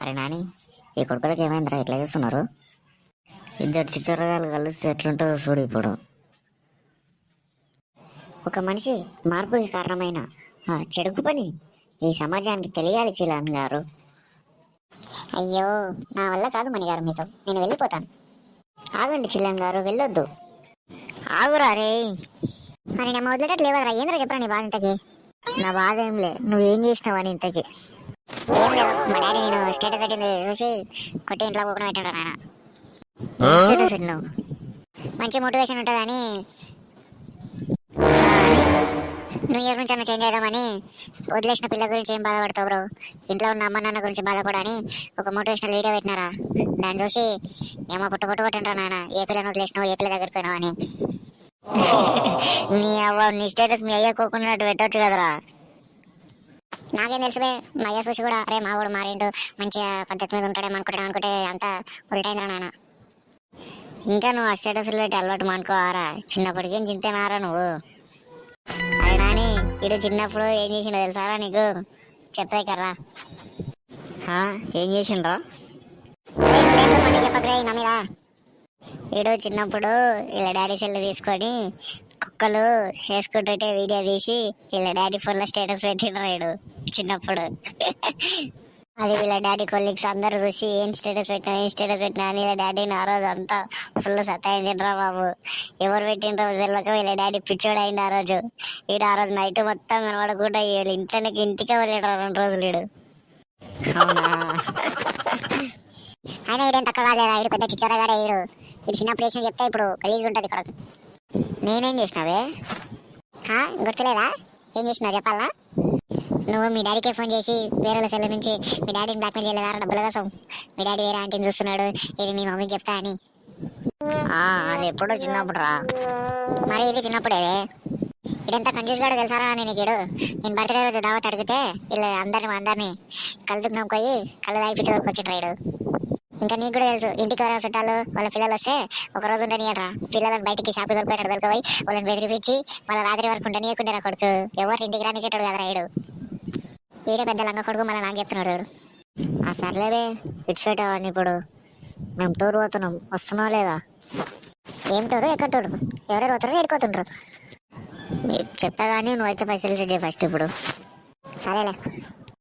అరే నాని ఈ కొడుకులకి ఏమైందిరా? ఇట్లా చేస్తున్నారు? ఇద్దరు చిచ్చరగాలు కలిస్తే ఎట్లుంటుందో చూడు ఇప్పుడు. ఒక మనిషి మార్పుకి కారణమైన ఆ చెడుకు పని ఈ సమాజానికి తెలియాలి చీలాన్ గారు. అయ్యో నా వల్ల కాదు మణిగారు మీతో. నేను వెళ్ళిపోతాను. ఆగండి చిల్లన్ గారు వెళ్ళొద్దు. ఆగురా రే. మరి నా మొదలట లేవరా ఏంద్రా చెప్పరా నీ బాధ ఇంతకి? నా బాధ ఏం లే. నువ్వేం చేసినావని ఇంతకి? ఏం లేదు. మా డాడీ నేను స్టేటస్ పెట్టింది చూసి కొట్టి ఇంట్లో పోకుండా పెట్టాడు నాయన స్టేటస్ పెట్టినావు మంచి మోటివేషన్ ఉంటుందని న్యూ ఇయర్ నుంచి అన్న చేంజ్ చేద్దామని వదిలేసిన పిల్ల గురించి ఏం బాధపడతావు బ్రో? ఇంట్లో ఉన్న అమ్మ నాన్న గురించి బాధపడని ఒక మోటివేషనల్ వీడియో పెట్టినారా? దాన్ని చూసి ఏమో పుట్ట పుట్ట కొట్టింటా నాయన. ఏ పిల్లని వదిలేసినావు ఏ పిల్ల దగ్గరికి పోయినావు అని. నీ అవ్వ నీ స్టేటస్ మీ అయ్య కోకున్నట్టు పెట్టవచ్చు కదరా. నాకేం తెలుసువే మా అయ్య చూసి కూడా అరే మా వాడు మారేండు మంచిగా పద్ధతి మీద ఉంటాడేమో అనుకుంటాను అనుకుంటే అంతా ఉల్టైందిరా నాన్న ఇంకా నువ్వు ఆ స్టేటస్లు పెట్టి అలవాటు మానుకోవారా? చిన్నప్పటికేం చింతేనారా నువ్వు? అరే నాని ఇడు చిన్నప్పుడు ఏం చేసిండో తెలుసారా నీకు? చెప్తాయి కర్రా ఆ, ఏం చేసిండ్రా? చెప్పకరే నా మీద. చిన్నప్పుడు ఇలా డాడీ సెల్ తీసుకొని కుక్కలు చేసుకుంటుంటే వీడియో తీసి వీళ్ళ డాడీ ఫోన్లో స్టేటస్ పెట్టిండ్రు వీడు చిన్నప్పుడు. అది వీళ్ళ డాడీ కొలీగ్స్ అందరు చూసి ఏం స్టేటస్ పెట్టినా ఏం స్టేటస్ పెట్టినా అని వీళ్ళ డాడీని ఆ రోజు అంతా ఫుల్ సతాయించిండ్రా బాబు. ఎవరు పెట్టిండ్రో తెలియక వీళ్ళ డాడీ పిచ్చోడు అయింది ఆ రోజు. వీడు ఆ రోజు నైట్ మొత్తం కనబడకుండా వీళ్ళ ఇంట్లోకి ఇంటికే వెళ్ళాడు రెండు రోజులు వీడు అవునా? ఆయన ఈడేం తక్కువ కాలేదా ఈడు పెద్ద చిచ్చోరగాడే ఈడు. ఇది చిన్నప్పుడు వేసిన చెప్తే ఇప్పుడు కలిగి ఉంటుంది ఇక్కడ. నేనేం చేసినావే? గుర్తులేదా? ఏం చేసినా చెప్పాలా? నువ్వు మీ డాడీకే ఫోన్ చేసి వేరే సెల్ నుంచి మీ డాడీని బ్లాక్మెయిల్ చేయలేదా? డబ్బుల కోసం మీ డాడీ వేరే ఆంటీని చూస్తున్నాడు. ఇది మీ మమ్మీకి చెప్తా అని. అది ఎప్పుడో చిన్నప్పుడు రా. మరి ఇది చిన్నప్పుడే ఇదంతా కన్ఫ్యూజ్ కూడా తెలుసారా నేను ఇడు నేను బర్త్డే రోజు దావత్ అడిగితే ఇలా అందరిని అందరినీ కళ్ళు నమ్ముకోయి కళ్ళు తాగిపించి వచ్చిండ్రు రాడు ఇంకా నీకు కూడా తెలుసు ఇంటికి ఎవరైనా చుట్టాలు వాళ్ళ పిల్లలు వస్తే ఒక రోజు ఉండనియరా పిల్లలను బయటికి షాప్ దొరికిపోయినాడు దొరికిపోయి వాళ్ళని బెదిరిపించి వాళ్ళ రాత్రి వరకు ఉండనియకుండా కొడుకు. ఎవరు ఇంటికి రానిచ్చేటాడు కదా రాయుడు ఈడే పెద్ద లంగ కొడుకు మళ్ళీ నాకు చెప్తున్నాడు వాడు. ఆ సర్లేదే ఇడిచిపెట్టావని ఇప్పుడు. మేము టూర్ పోతున్నాం వస్తున్నావు లేదా? ఏం టూరు? ఎక్కడ టూరు? ఎవరెవరు పోతారు ఎడుకోతుండ్రు చెప్తా కానీ నువ్వైతే పైసలు చెయ్యి ఫస్ట్ ఇప్పుడు. సరేలే.